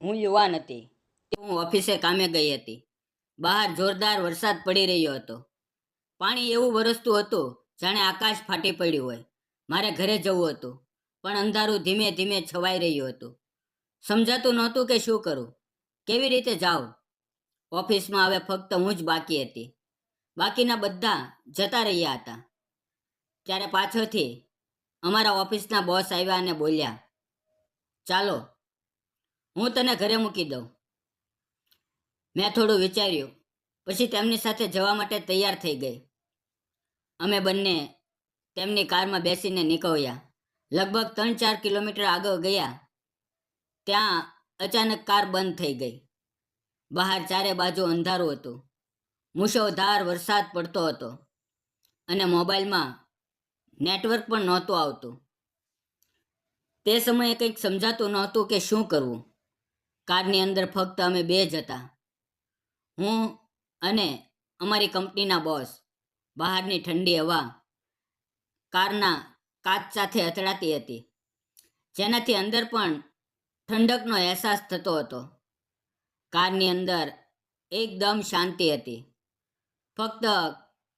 હું યુવાન હતી. હું ઓફિસે કામે ગઈ હતી. બહાર જોરદાર વરસાદ પડી રહ્યો હતો. પાણી એવું વરસતું હતું, જાણે આકાશ ફાટી પડ્યું હોય. મારે ઘરે જવું હતું, પણ અંધારું ધીમે ધીમે છવાઈ રહ્યું હતું. સમજાતું નહોતું કે શું કરું. કેવી રીતે જાઉં? ઓફિસમાં હવે ફક્ત હું જ બાકી હતી. બાકીના બધા જતા રહ્યા હતા. ત્યારે પાછળથી અમારા ઓફિસના બોસ આવ્યા અને બોલ્યા, ચાલો હું તને ઘરે મૂકી દઉં. મેં થોડું વિચાર્યું, પછી તેમની સાથે જવા માટે તૈયાર થઈ ગઈ. અમે બંને તેમની કારમાં બેસીને નીકળ્યા. લગભગ ત્રણ ચાર કિલોમીટર આગળ ગયા. ત્યાં અચાનક કાર બંધ થઈ ગઈ. બહાર ચારે બાજુ અંધારું હતું. મુશળધાર વરસાદ પડતો હતો અને મોબાઈલમાં નેટવર્ક પણ નહોતું આવતું. તે સમયે કંઈક સમજાતું નહોતું કે શું કરવું. કારની અંદર ફક્ત અમે બે જ હતા. હું અને અમારી કંપનીના બોસ, બહારની ઠંડી હવા, કારના કાચ સાથે અથડાતી હતી. જેનાથી અંદર પણ ઠંડકનો અહેસાસ થતો હતો. કારની અંદર એકદમ શાંતિ હતી. ફક્ત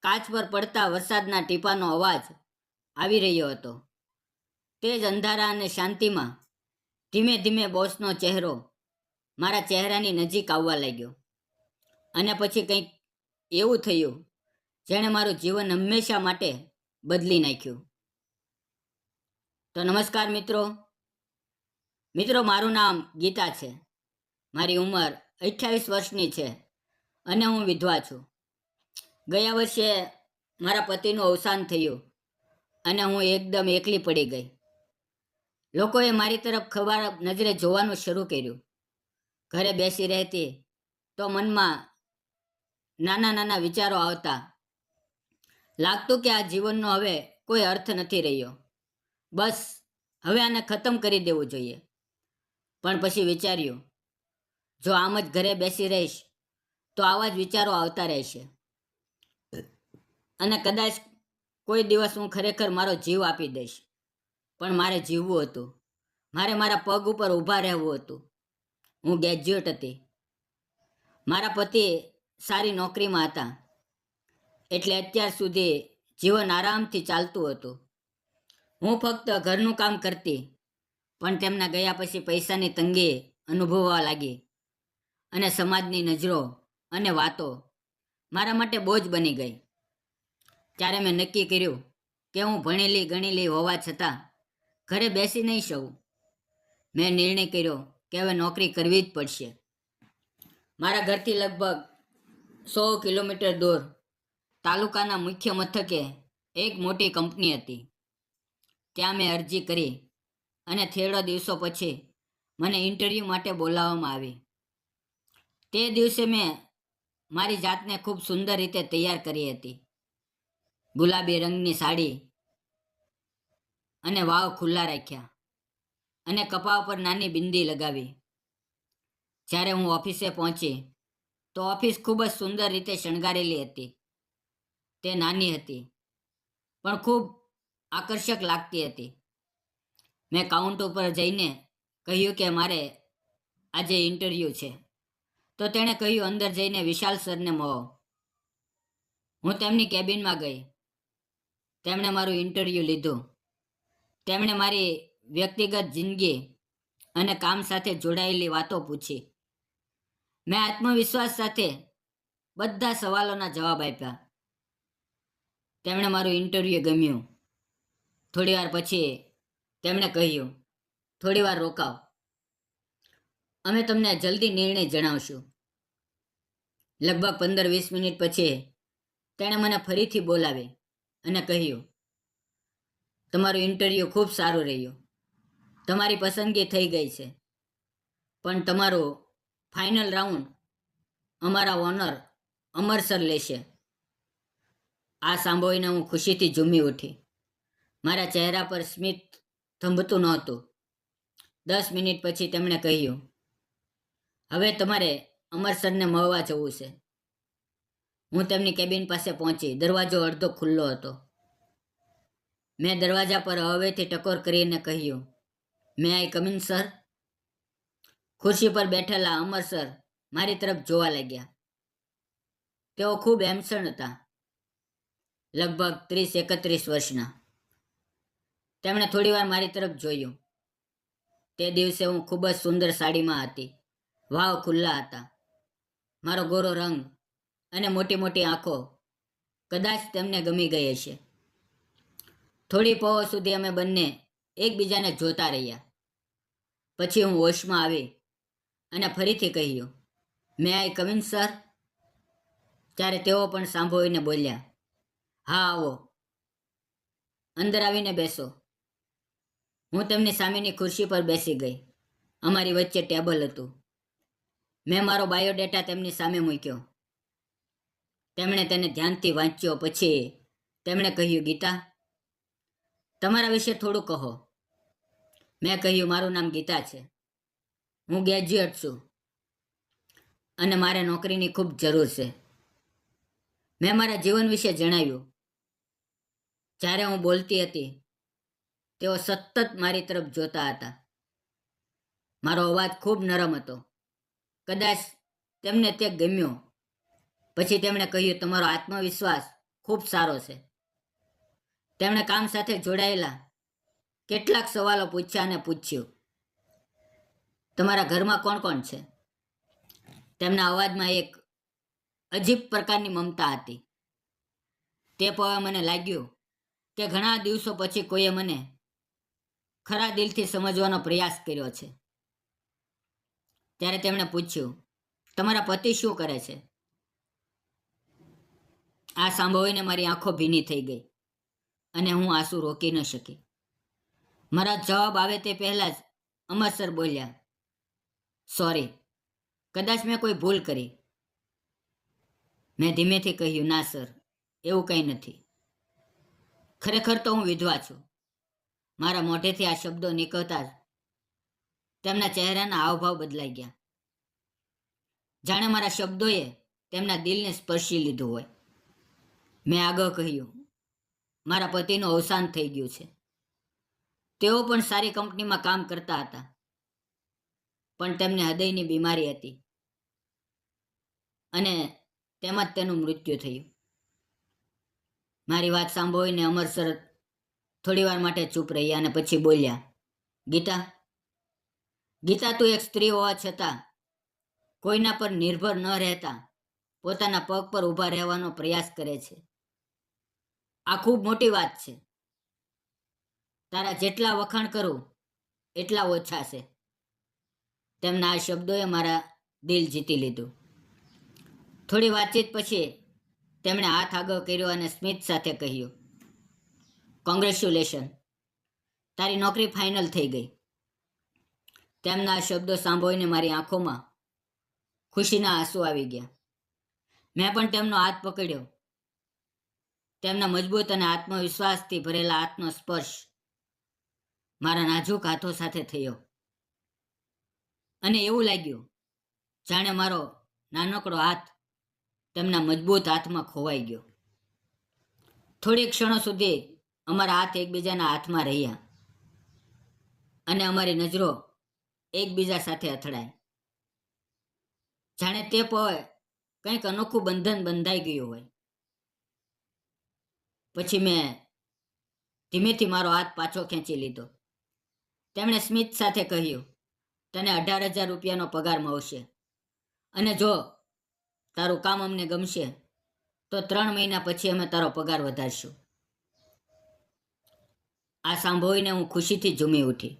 કાચ પર પડતા વરસાદના ટીપાનો અવાજ આવી રહ્યો હતો. તે જ અંધારા અને શાંતિમાં ધીમે ધીમે બોસનો ચહેરો મારા ચહેરાની નજીક આવવા લાગ્યો. અને પછી કંઈક એવું થયું, જેણે મારું જીવન હંમેશા માટે બદલી નાખ્યું. તો નમસ્કાર મિત્રો. મિત્રો, મારું નામ ગીતા છે. મારી ઉંમર અઠ્યાવીસ વર્ષની છે અને હું વિધવા છું. ગયા વર્ષે મારા પતિનું અવસાન થયું અને હું એકદમ એકલી પડી ગઈ. લોકોએ મારી તરફ ખબર નજરે જોવાનું શરૂ કર્યું. ઘરે બેસી રહેતી તો મનમાં નાના નાના વિચારો આવતા. લાગતું કે આ જીવનનો હવે કોઈ અર્થ નથી રહ્યો. બસ હવે આને ખતમ કરી દેવું જોઈએ. પણ પછી વિચાર્યું, જો આમ જ ઘરે બેસી રહીશ, તો આવા જ વિચારો આવતા રહેશે. અને કદાચ કોઈ દિવસ હું ખરેખર મારો જીવ આપી દઈશ. પણ મારે જીવવું હતું. મારે મારા પગ ઉપર ઊભા રહેવું હતું. હું ગ્રેજ્યુએટ હતી. મારા પતિ સારી નોકરીમાં હતા. એટલે અત્યાર સુધી જીવન આરામથી ચાલતું હતું. હું ફક્ત ઘરનું કામ કરતી, પણ તેમના ગયા પછી પૈસાની તંગી અનુભવવા લાગી અને સમાજની નજરો અને વાતો મારા માટે બોજ બની ગઈ. ત્યારે મેં નક્કી કર્યું કે હું ભણેલી ગણેલી હોવા છતાં ઘરે બેસી નહીં શકું. મેં નિર્ણય કર્યો કે હવે નોકરી કરવી જ પડશે. મારા ઘરથી લગભગ સો કિલોમીટર દૂર તાલુકાના મુખ્ય મથકે એક મોટી કંપની હતી. ત્યાં મેં અરજી કરી અને થોડા દિવસો પછી મને ઇન્ટરવ્યૂ માટે બોલાવવામાં આવી. તે દિવસે મેં મારી જાતને ખૂબ સુંદર રીતે તૈયાર કરી હતી. ગુલાબી રંગની સાડી અને વાવ ખુલ્લા રાખ્યા. અને કપા પર નાની બિંદી લગાવી. જ્યારે હું ઓફિસે પહોંચી, તો ઓફિસ ખૂબ જ સુંદર રીતે શણગારેલી હતી. તે નાની હતી, પણ ખૂબ આકર્ષક લાગતી હતી. મેં કાઉન્ટ ઉપર જઈને કહ્યું કે મારે આજે ઇન્ટરવ્યૂ છે. તો તેણે કહ્યું, અંદર જઈને વિશાલ સરને મળો. હું તેમની કેબિનમાં ગઈ. તેમણે મારું ઇન્ટરવ્યૂ લીધું. તેમણે મારી વ્યક્તિગત જિંદગી અને કામ સાથે જોડાયેલી વાતો પૂછી. મેં આત્મવિશ્વાસ સાથે બધા સવાલોના જવાબ આપ્યા. તેમણે મારું ઇન્ટરવ્યૂ ગમ્યું. થોડી વાર પછી તેમણે કહ્યું, થોડી વાર રોકાવ. અમે તમને જલ્દી નિર્ણય જણાવશું. લગભગ પંદર વીસ મિનિટ પછી તેણે મને ફરીથી બોલાવી અને કહ્યું, તમારું ઇન્ટરવ્યૂ ખૂબ સારું રહ્યું. તમારી પસંદગી થઈ ગઈ છે. પણ તમારું ફાઇનલ રાઉન્ડ અમારા ઓનર અમરસર લેશે. આ સાંભળીને હું ખુશીથી ઝૂમી ઉઠી. મારા ચહેરા પર સ્મિત થંભતું નહોતું. દસ મિનિટ પછી તેમણે કહ્યું, હવે તમારે અમરસરને મળવા જવું છે. હું તેમની કેબિન પાસે પહોંચી. દરવાજો અડધો ખુલ્લો હતો. મેં દરવાજા પર હવેથી ટકોર કરીને કહ્યું મે આઈ કમિન સર? ખુરશી પર બેઠેલા અમર સર મારી તરફ જોવા લાગ્યા. તેઓ ખૂબ હેમસણ હતા. લગભગ ત્રીસ એકત્રીસ વર્ષના. તેમણે થોડીવાર મારી તરફ જોયું. તે દિવસે હું ખૂબ જ સુંદર સાડીમાં હતી. વાવ ખુલ્લા હતા. મારો ગોરો રંગ અને મોટી મોટી આંખો કદાચ તેમને ગમી ગઈ હશે. થોડી પહો સુધી અમે બંને એકબીજાને જોતા રહ્યા. પછી હું હોશમાં આવી અને ફરીથી કહ્યું મેં આઈ કવિન સર ત્યારે તેઓ પણ સાંભળીને બોલ્યા, હા, આવો. અંદર આવીને બેસો. હું તેમની સામેની ખુરશી પર બેસી ગઈ. અમારી વચ્ચે ટેબલ હતું. મેં મારો બાયોડેટા તેમની સામે મૂક્યો. તેમણે તેને ધ્યાનથી વાંચ્યો. પછી તેમણે કહ્યું, ગીતા, તમારા વિશે થોડું કહો. મેં કહ્યું, મારું નામ ગીતા છે. હું ગ્રેજ્યુએટ છું. અને મારે નોકરીની ખૂબ જરૂર છે. મેં મારા જીવન વિશે જણાવ્યું. જ્યારે હું બોલતી હતી, તેઓ સતત મારી તરફ જોતા હતા. મારો અવાજ ખૂબ નરમ હતો. કદાચ તેમને તે ગમ્યો. પછી તેમણે કહ્યું, તમારો આત્મવિશ્વાસ ખૂબ સારો છે. તેમણે કામ સાથે જોડાયેલા કેટલાક સવાલો પૂછ્યા અને પૂછ્યું. તમારા ઘરમાં કોણ કોણ છે? તેમના અવાજમાં એક અજીબ પ્રકારની મમતા હતી. તે પવે મને લાગ્યું કે ઘણા દિવસો પછી કોઈએ મને ખરા દિલથી સમજવાનો પ્રયાસ કર્યો છે. ત્યારે તેમણે પૂછ્યું, તમારા પતિ શું કરે છે? આ સાંભળીને મારી આંખો ભીની થઈ ગઈ અને હું આંસુ રોકી ન શકી. મારા જવાબ આવે તે પહેલા જ અમર સર બોલ્યા સોરી કદાચ મેં કોઈ ભૂલ કરી. મેં ધીમેથી કહ્યું, ના, સર. એવું કંઈ નથી. ખરેખર તો હું વિધવા છું. મારા મોઢેથી આ શબ્દો નીકળતા જ તેમના ચહેરાના હાવભાવ બદલાઈ ગયા. જાણે મારા શબ્દોએ તેમના દિલને સ્પર્શી લીધું હોય. મેં આગળ કહ્યું, મારા પતિનું અવસાન થઈ ગયું છે. તેઓ પણ સારી કંપનીમાં કામ કરતા હતા. પણ તેમને હૃદયની બીમારી હતી. અને તેમાં તેનું મૃત્યુ થયું. મારી વાત સાંભળીને અમર સર થોડી વાર માટે ચૂપ રહ્યા અને પછી બોલ્યા, ગીતા ગીતા તું એક સ્ત્રી હોવા છતાં કોઈના પર નિર્ભર ન રહેતા. પોતાના પગ પર ઊભા રહેવાનો પ્રયાસ કરે છે. આ ખૂબ મોટી વાત છે. તારા જેટલા વખાણ કરું, એટલા ઓછા છે. તેમના આ શબ્દોએ મારા દિલ જીતી લીધું. થોડી વાતચીત પછી તેમણે હાથ આગળ કર્યો અને સ્મિત સાથે કહ્યું કોંગ્રેચ્યુલેશન તારી નોકરી ફાઇનલ થઈ ગઈ. તેમના આ શબ્દો સાંભળીને મારી આંખોમાં ખુશીના આંસુ આવી ગયા. મેં પણ તેમનો હાથ પકડ્યો. તેમના મજબૂત અને આત્મવિશ્વાસથી ભરેલા હાથનો સ્પર્શ મારા નાજુક હાથો સાથે થયો. અને એવું લાગ્યું, જાણે મારો નાનકડો હાથ તેમના મજબૂત હાથમાં ખોવાઈ ગયો. થોડી ક્ષણો સુધી અમારા હાથ એકબીજાના હાથમાં રહ્યા અને અમારી નજરો એકબીજા સાથે અથડાય જાણે તે પવે કંઈક અનોખું બંધન બંધાઈ ગયું હોય. પછી મેં ધીમેથી મારો હાથ પાછો ખેંચી લીધો. તેમણે સ્મિત સાથે કહ્યું, તને અઢાર હજાર રૂપિયાનો પગાર મળશે. અને જો તારું કામ અમને ગમશે, તો ત્રણ મહિના પછી અમે તારો પગાર વધારશું. આ સાંભળીને હું ખુશીથી ઝૂમી ઉઠી.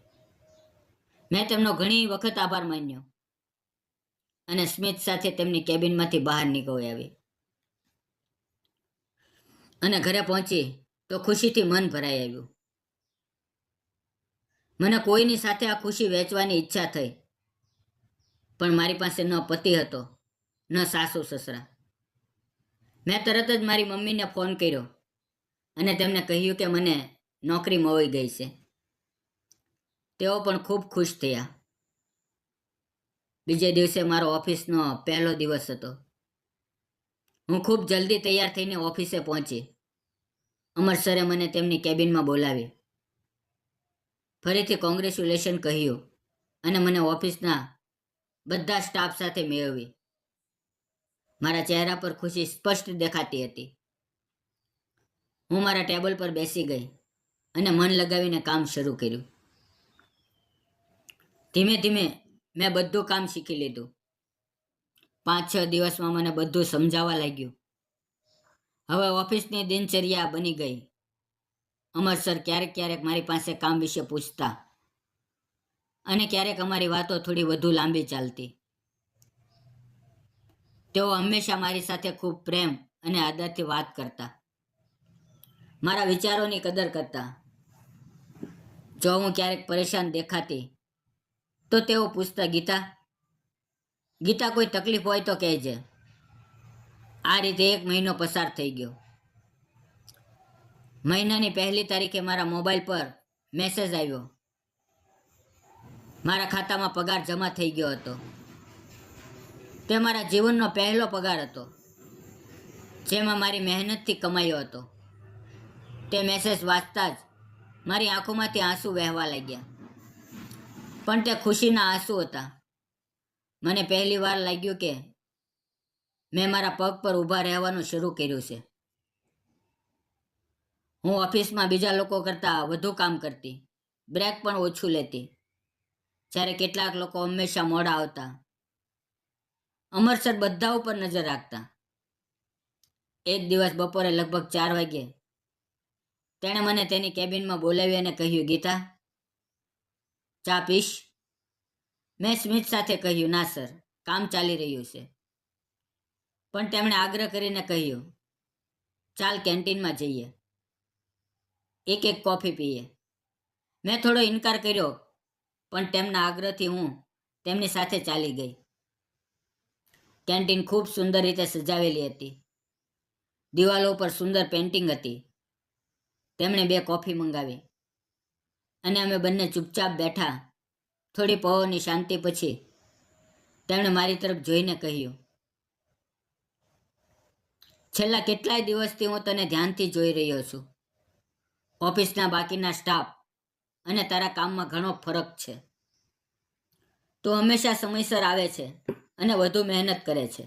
મેં તેમનો ઘણી વખત આભાર માન્યો અને સ્મિત સાથે તેમની કેબિનમાંથી બહાર નીકળી આવી. અને ઘરે પહોંચી તો ખુશીથી મન ભરાઈ આવ્યું. મને કોઈની સાથે આ ખુશી વેચવાની ઈચ્છા થઈ. પણ મારી પાસે ન પતિ હતો, ન સાસુ સસરા. મેં તરત જ મારી મમ્મીને ફોન કર્યો અને તેમને કહ્યું કે મને નોકરી મળી ગઈ છે. તેઓ પણ ખૂબ ખુશ થયા. બીજે દિવસે મારો ઓફિસનો પહેલો દિવસ હતો. હું ખૂબ જલ્દી તૈયાર થઈને ઓફિસે પહોંચી. અમર સરે મને તેમની કેબિનમાં બોલાવી. ફરીથી કોંગ્રેચ્યુલેશન કહ્યું અને મને ઓફિસના બધા સ્ટાફ સાથે મેળવી. મારા ચહેરા પર ખુશી સ્પષ્ટ દેખાતી હતી. હું મારા ટેબલ પર બેસી ગઈ અને મન લગાવીને કામ શરૂ કર્યું. ધીમે ધીમે મેં બધું કામ શીખી લીધું. પાંચ છ દિવસમાં મને બધું સમજાવવા લાગ્યું. હવે ઓફિસની દિનચર્યા બની ગઈ. અમર સર ક્યારેક ક્યારેક મારી પાસે કામ વિશે પૂછતા. અને ક્યારેક અમારી વાતો થોડી વધુ લાંબી ચાલતી. તેઓ હંમેશા મારી સાથે ખૂબ પ્રેમ અને આદરથી વાત કરતા. મારા વિચારોની કદર કરતા. જો હું ક્યારેક પરેશાન દેખાતી, તો તેઓ પૂછતા, ગીતા ગીતા, કોઈ તકલીફ હોય તો કહેજે. આ રીતે એક મહિનો પસાર થઈ ગયો. મહિનાની પહેલી તારીખે મારા મોબાઈલ પર મેસેજ આવ્યો. મારા ખાતામાં પગાર જમા થઈ ગયો હતો. તે મારા જીવનનો પહેલો પગાર હતો, જેમાં મારી મહેનતથી કમાયો હતો. તે મેસેજ વાંચતા જ મારી આંખોમાંથી આંસુ વહેવા લાગ્યા. પણ તે ખુશીના આંસુ હતા. મને પહેલી વાર લાગ્યું કે મેં મારા પગ પર ઊભા રહેવાનું શરૂ કર્યું છે. હું ઓફિસમાં બીજા લોકો કરતાં વધુ કામ કરતી. બ્રેક પણ ઓછું લેતી. જ્યારે કેટલાક લોકો હંમેશા મોડા આવતા. અમરસર બધા ઉપર નજર રાખતા. એક દિવસ બપોરે લગભગ ચાર વાગ્યે તેણે મને તેની કેબિનમાં બોલાવી અને કહ્યું, ગીતા, ચા પીશ? મેં સ્મિત સાથે કહ્યું, ના, સર, કામ ચાલી રહ્યું છે. પણ તેમણે આગ્રહ કરીને કહ્યું, ચાલ કેન્ટીનમાં જઈએ. એક એક કોફી પીએ. મેં થોડો ઇનકાર કર્યો, પણ તેમના આગ્રહથી હું તેમની સાથે ચાલી ગઈ. કેન્ટીન ખૂબ સુંદર રીતે સજાવેલી હતી. દિવાલો પર સુંદર પેન્ટિંગ હતી. તેમણે બે કોફી મંગાવી. અને અમે બંને ચૂપચાપ બેઠા, થોડી પવનની શાંતિ પછી તેમણે મારી તરફ જોઈને કહ્યું, છેલ્લા કેટલાય દિવસથી હું તને ધ્યાનથી જોઈ રહ્યો છું. ઓફિસના બાકીના સ્ટાફ અને તારા કામમાં ઘણો ફરક છે. તું હંમેશા સમયસર આવે છે અને વધુ મહેનત કરે છે.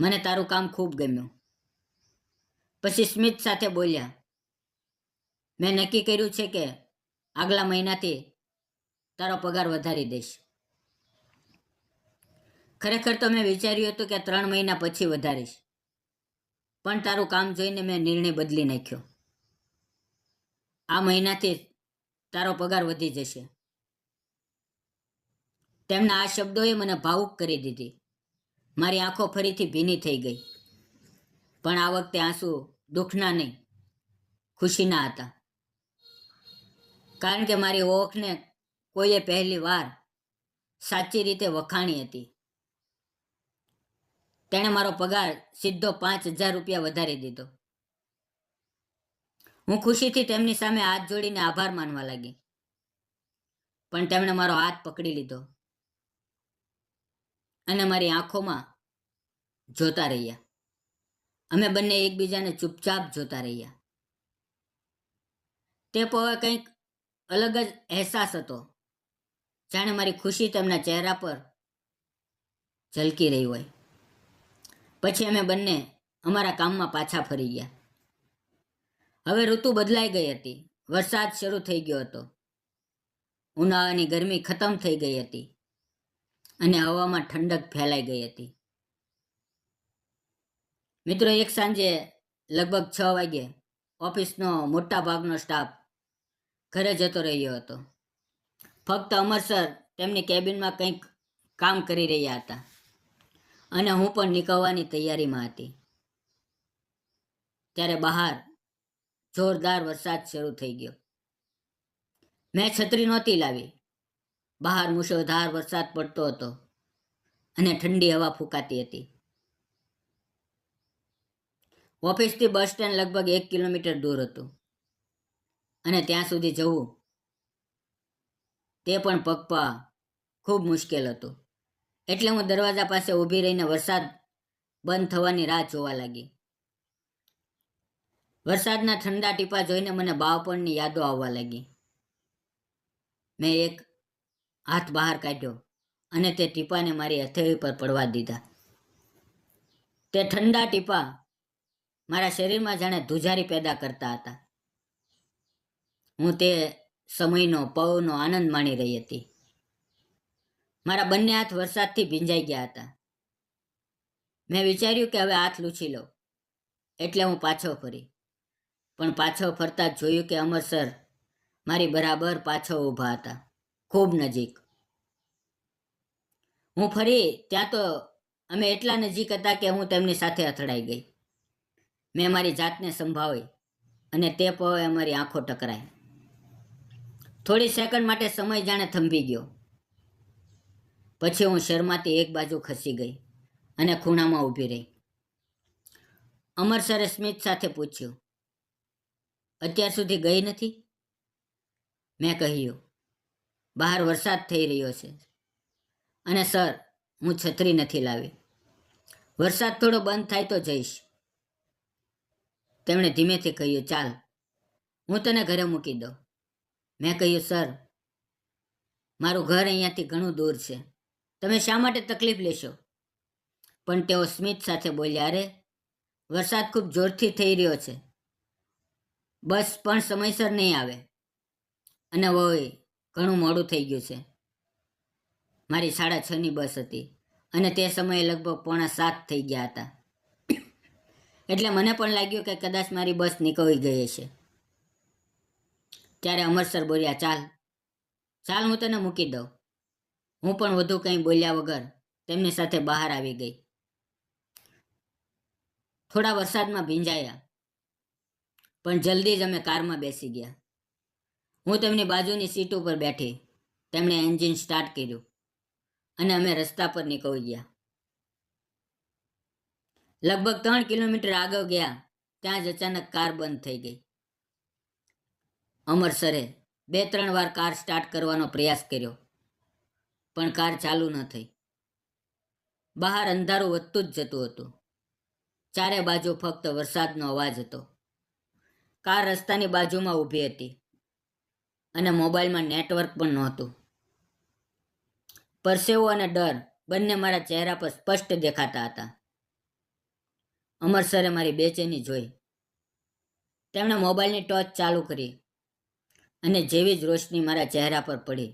મને તારું કામ ખૂબ ગમ્યું. પછી સ્મિત સાથે બોલ્યા, મેં નક્કી કર્યું છે કે આગલા મહિનાથી તારો પગાર વધારી દઈશ. ખરેખર તો મેં વિચાર્યું હતું કે ત્રણ મહિના પછી વધારીશ. પણ તારું કામ જોઈને મેં નિર્ણય બદલી નાખ્યો. આ મહિનાથી તારો પગાર વધી જશે. તેમના આ શબ્દોએ મને ભાવુક કરી દીધી. મારી આંખો ફરીથી ભીની થઈ ગઈ. પણ આ વખતે આંસુ દુઃખના નહીં, ખુશીના હતા. કારણ કે મારી ઓળખને કોઈએ પહેલી વાર સાચી રીતે વખાણી હતી. તેણે મારો પગાર સીધો પાંચ હજાર રૂપિયા વધારી દીધો. હું ખુશીથી તેમની સામે હાથ જોડીને આભાર માનવા લાગી. પણ તેમણે મારો હાથ પકડી લીધો અને મારી આંખોમાં જોતા રહ્યા. અમે બંને એકબીજાને ચૂપચાપ જોતા રહ્યા. તે પવે કંઈક અલગ જ અહેસાસ હતો, જાણે મારી ખુશી તેમના ચહેરા પર ઝલકી રહી હોય. પછી અમે બંને અમારા કામમાં પાછા ફરી ગયા. હવે ઋતુ બદલાઈ ગઈ હતી. વરસાદ શરૂ થઈ ગયો હતો. ઉનાળાની ગરમી ખતમ થઈ ગઈ હતી અને હવામાં ઠંડક ફેલાઈ ગઈ હતી. મિત્રો, એક સાંજે લગભગ છ વાગ્યે ઓફિસનો મોટા ભાગનો સ્ટાફ ઘરે જતો રહ્યો હતો. ફક્ત અમર સર તેમની કેબિનમાં કંઈક કામ કરી રહ્યા હતા અને હું પણ નીકળવાની તૈયારીમાં હતી. ત્યારે બહાર જોરદાર વરસાદ શરૂ થઈ ગયો. મેં છત્રી નહોતી લાવી. બહાર મુશળધાર વરસાદ પડતો હતો અને ઠંડી હવા ફૂંકાતી હતી. ઓફિસથી બસ સ્ટેન્ડ લગભગ એક કિલોમીટર દૂર હતું અને ત્યાં સુધી જવું તે પણ પગપા ખૂબ મુશ્કેલ હતું. એટલે હું દરવાજા પાસે ઊભી રહીને વરસાદ બંધ થવાની રાહ જોવા લાગી. વરસાદના ઠંડા ટીપા જોઈને મને બાવપણની યાદો આવવા લાગી. મેં એક હાથ બહાર કાઢ્યો અને તે ટીપાને મારી હથેળી પર પડવા દીધા. તે ઠંડા ટીપા મારા શરીરમાં જાણે ધુજારી પેદા કરતા હતા. હું તે સમયનો, પવનો, આનંદ માણી રહી હતી. મારા બંને હાથ વરસાદથી ભીંજાઈ ગયા હતા. મેં વિચાર્યું કે હવે હાથ લૂછી લો એટલે હું પાછો ફરી. પણ પાછો ફરતા જ જોયું કે અમરસર મારી બરાબર પાછો ઊભા હતા, ખૂબ નજીક. હું ફરી ત્યાં તો અમે એટલા નજીક હતા કે હું તેમની સાથે અથડાઈ ગઈ. મેં મારી જાતને સંભાવી અને તે પવે અમારી આંખો ટકરાઈ. થોડી સેકન્ડ માટે સમય જાણે થંભી ગયો. પછી હું શર્માથી એક બાજુ ખસી ગઈ અને ખૂણામાં ઊભી રહી. અમર સરે સ્મિત સાથે પૂછ્યું અત્યાર સુધી ગઈ નથી? મેં કહ્યું, બહાર વરસાદ થઈ રહ્યો છે. અને સર, હું છત્રી નથી લાવી. વરસાદ થોડો બંધ થાય તો જઈશ. તેમણે ધીમેથી કહ્યું, ચાલ, હું તને ઘરે મૂકી દઉં. મેં કહ્યું, સર, મારું ઘર અહીંયાથી ઘણું દૂર છે. તમે શા માટે તકલીફ લેશો? પણ તેઓ સ્મિત સાથે બોલ્યા, અરે, વરસાદ ખૂબ જોરથી થઈ રહ્યો છે. બસ પણ સમયસર નહીં આવે. અને હોય ઘણું મોડું થઈ ગયું છે. મારી સાડા છની બસ હતી અને તે સમયે લગભગ પોણા સાત થઈ ગયા હતા. એટલે મને પણ લાગ્યું કે કદાચ મારી બસ નીકળી ગઈ હશે. ત્યારે અમરસર બોલ્યા, ચાલ ચાલ હું તને મૂકી દઉં. હું પણ વધુ કંઈ બોલ્યા વગર તેમની સાથે બહાર આવી ગઈ. થોડા વરસાદમાં ભીંજાયા. પણ જલ્દી જ અમે કારમાં બેસી ગયા. હું તેમની બાજુની સીટ ઉપર બેઠી. તેમણે એન્જિન સ્ટાર્ટ કર્યું અને અમે રસ્તા પર નીકળી ગયા. લગભગ ત્રણ કિલોમીટર આગળ ગયા, ત્યાં જ અચાનક કાર બંધ થઈ ગઈ. અમર સરે બે ત્રણ વાર કાર સ્ટાર્ટ કરવાનો પ્રયાસ કર્યો, પણ કાર ચાલુ ન થઈ. બહાર અંધારું વધતું જ જતું હતું. ચારે બાજુ ફક્ત વરસાદનો અવાજ હતો. કાર રસ્તાની બાજુમાં ઊભી હતી અને મોબાઈલમાં નેટવર્ક પણ નહોતું. પરસેવો અને ડર બંને મારા ચહેરા પર સ્પષ્ટ દેખાતા હતા. અમર સરે મારી બેચેની જોઈ. તેમણે મોબાઈલની ટોર્ચ ચાલુ કરી અને જેવી જ રોશની મારા ચહેરા પર પડી,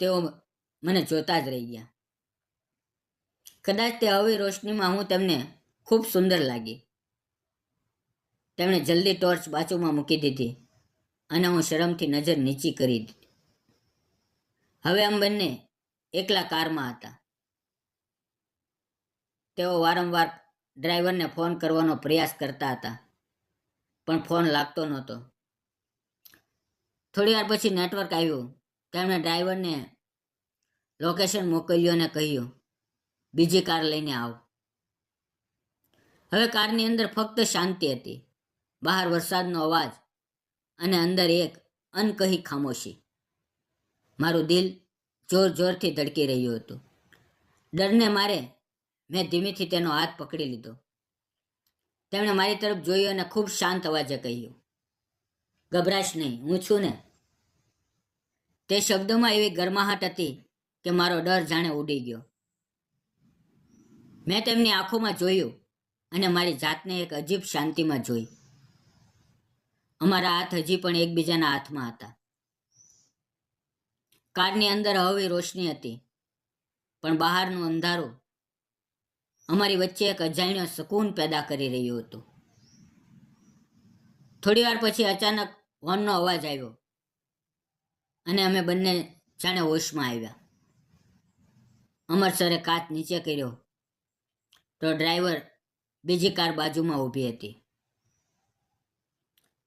તેઓ મને જોતા જ રહી ગયા. કદાચ તે આવી રોશનીમાં હું તેમને ખૂબ સુંદર લાગી. તેમણે જલ્દી ટોર્ચ બાજુમાં મૂકી દીધી અને હું શરમથી નજર નીચી કરી દીધી. હવે આમ બંને એકલા કારમાં હતા. તેઓ વારંવાર ડ્રાઈવરને ફોન કરવાનો પ્રયાસ કરતા હતા, પણ ફોન લાગતો નહોતો. થોડી વાર પછી નેટવર્ક આવ્યું. તેમણે ડ્રાઈવરને લોકેશન મોકલ્યું અને કહ્યું, બીજી કાર લઈને આવ. હવે કારની અંદર ફક્ત શાંતિ હતી. બહાર વરસાદનો અવાજ અને અંદર એક અનકહી ખામોશી. મારું દિલ જોર જોરથી ધડકી રહ્યું હતું. ડરને મારે મેં ધીમેથી તેનો હાથ પકડી લીધો. તેમણે મારી તરફ જોયું અને ખૂબ શાંત અવાજે કહ્યું, ગભરાશ નહીં, હું છું ને. તે શબ્દોમાં એવી ગરમાહટ હતી કે મારો ડર જાણે ઉડી ગયો. મેં તેમની આંખોમાં જોયું અને મારી જાતને એક અજીબ શાંતિમાં જોઈ. અમારા હાથ હજી પણ એકબીજાના હાથમાં હતા. કારની અંદર હવે રોશની હતી, પણ બહારનું અંધારું અમારી વચ્ચે એક અજાણ્યો સુકૂન પેદા કરી રહ્યું હતું. થોડી વાર પછી અચાનક હોર્નનો અવાજ આવ્યો અને અમે બંને જાણે હોશમાં આવ્યા. અમર સરે કાચ નીચે કર્યો તો ડ્રાઈવર બીજી કાર બાજુમાં ઊભી હતી.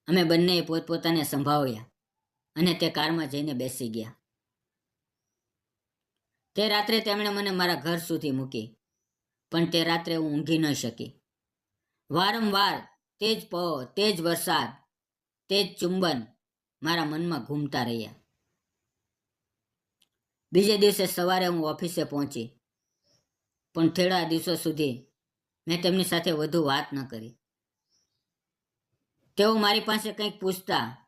અમે બંનેએ પોતપોતાને સંભાળ્યા અને તે કારમાં જઈને બેસી ગયા. તે રાત્રે તેમણે મને મારા ઘર સુધી મૂકી, પણ તે રાત્રે હું ઊંઘી ન શકી. વારંવાર તે જ પવ તે જ વરસાદ, તે જ ચુંબન મારા મનમાં ઘૂમતા રહ્યા. બીજે દિવસે સવારે હું ઓફિસે પહોંચી, પણ થોડા દિવસો સુધી મેં તેમની સાથે વધુ વાત ન કરી. તેઓ મારી પાસે કંઈક પૂછતા,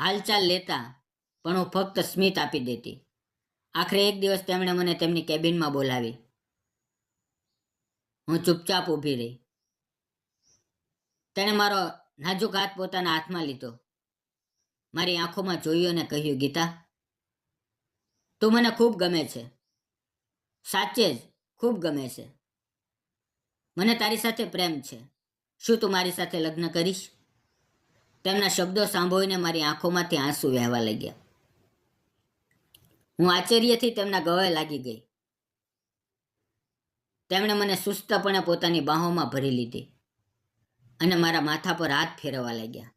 હાલચાલ લેતા, પણ હું ફક્ત સ્મિત આપી દેતી. આખરે એક દિવસ તેમણે મને તેમની કેબિનમાં બોલાવી. હું ચૂપચાપ ઊભી રહી. તેણે મારો નાજુક હાથ પોતાના હાથમાં લીધો. મારી આંખોમાં જોયું અને કહ્યું, ગીતા, તું મને ખૂબ ગમે છે. સાચે જ ખૂબ ગમે છે. મને તારી સાથે પ્રેમ છે. શું તું મારી સાથે લગ્ન કરીશ? તેમના શબ્દો સાંભળીને મારી આંખોમાંથી આંસુ વહેવા લાગ્યા. હું આશ્ચર્યથી તેમના ગળે લાગી ગઈ. તેમણે મને સુસ્તપણે પોતાની બાહોમાં ભરી લીધી અને મારા માથા પર હાથ ફેરવવા લાગ્યા.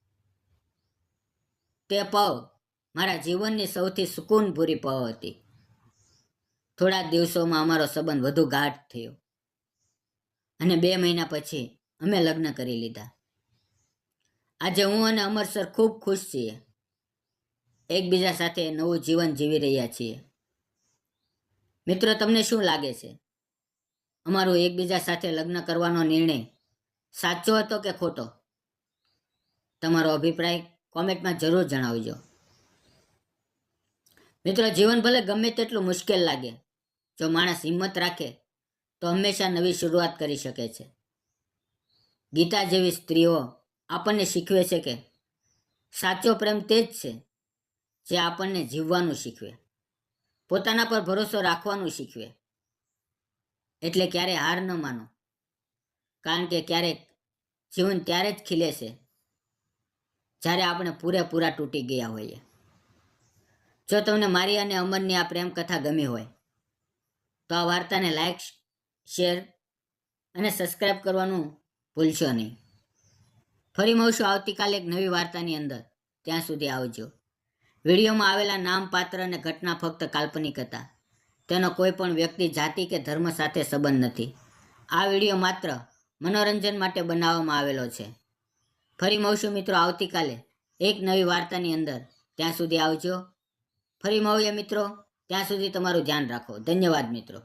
તે પવ મારા જીવનની સૌથી સુકૂનભૂરી પવ હતી. થોડા દિવસોમાં અમારો સંબંધ વધુ ગાઢ થયો અને બે મહિના પછી અમે લગ્ન કરી લીધા. આજે હું અને અમર સર ખૂબ ખુશ છીએ. એકબીજા સાથે નવું જીવન જીવી રહ્યા છીએ. મિત્રો, તમને શું લાગે છે? અમારો એકબીજા સાથે લગ્ન કરવાનો નિર્ણય સાચો હતો કે ખોટો? તમારો અભિપ્રાય કોમેન્ટમાં જરૂર જણાવજો. મિત્રો, જીવન ભલે ગમે તેટલું મુશ્કેલ લાગે, જો માણસ હિંમત રાખે, તો હંમેશા નવી શરૂઆત કરી શકે છે. ગીતા જેવી સ્ત્રીઓ આપણને શીખવે છે કે સાચો પ્રેમ તે જ છે જે આપણને જીવવાનું શીખવે. પોતાના પર ભરોસો રાખવાનું શીખવે. એટલે ક્યારેય હાર ન માનો. કારણ કે ક્યારેક જીવન ત્યારે જ ખીલે છે જ્યારે આપણે પૂરેપૂરા તૂટી ગયા હોઈએ. જો તમને મારી અને અમરની આ પ્રેમ કથા ગમી હોય, તો આ વાર્તાને લાઈક શેર અને સબસ્ક્રાઈબ કરવાનું ભૂલશો નહીં. ફરી મળશું આવતીકાલે એક નવી વાર્તાની અંદર. ત્યાં સુધી આવજો. વિડીયોમાં આવેલા નામ, પાત્ર અને ઘટના ફક્ત કાલ્પનિક હતા. તેનો કોઈ પણ વ્યક્તિ, જાતિ કે ધર્મ સાથે સંબંધ નથી. આ વીડિયો માત્ર મનોરંજન માટે બનાવવામાં આવેલો છે. ફરી મળશું મિત્રો આવતીકાલે એક નવી વાર્તાની અંદર. ત્યાં સુધી આવજો. ફરી મળીએ મિત્રો. ત્યાં સુધી તમારું ધ્યાન રાખો. ધન્યવાદ મિત્રો.